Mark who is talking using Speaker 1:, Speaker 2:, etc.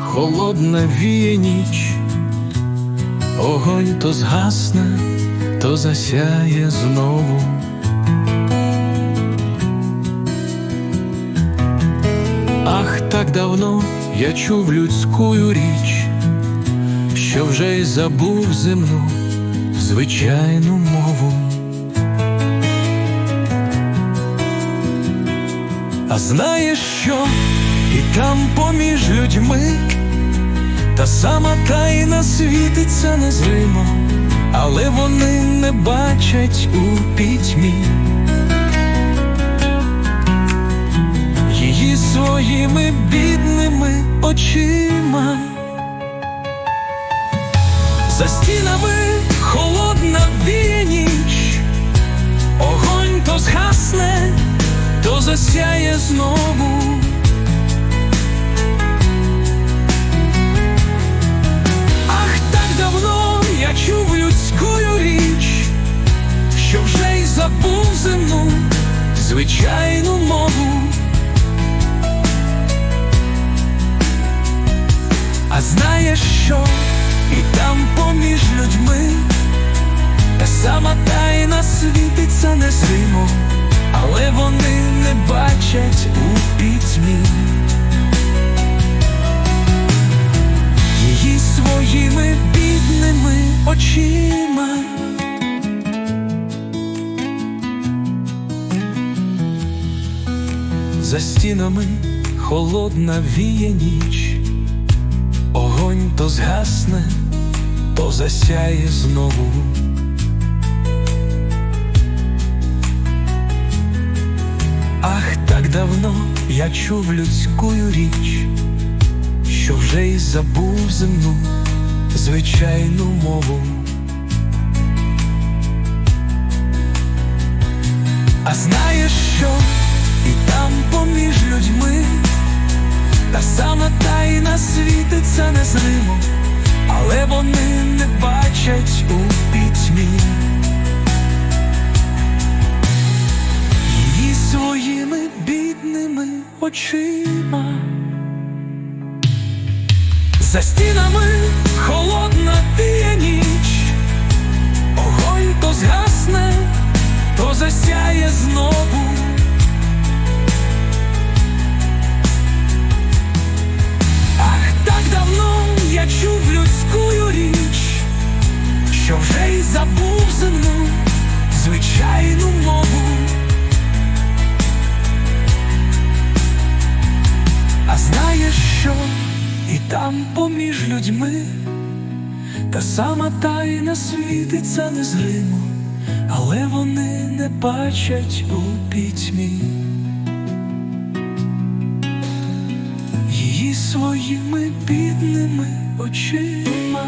Speaker 1: холодна віє ніч, огонь то згасне, то засяє знову. Ах, так давно я чув людську річ, що вже й забув земну звичайну мову. А знаєш що? І там поміж людьми та сама тайна світиться незримо, але вони не бачать у пітьмі. Її своїми бідними очима. За стінами холодна віє ніч, огонь то згасне, то засяє знову. Звичайну мову. А знаєш що? І там поміж людьми та сама тайна світиться незримо, але вони не бачать у пітьмі. Її своїми бідними очима. За стінами холодна віє ніч, огонь то згасне, то засяє знову. Ах, так давно я чув людську річ, що вже й забув земну звичайну мову. Світиться незримо, але вони не бачать у пітьмі. Її своїми бідними очима. За стінами холодна віє ніч, огонь то згасне, то засяє поміж людьми та сама тайна світиться незримо, але вони не бачать у пітьмі. Її своїми бідними очима.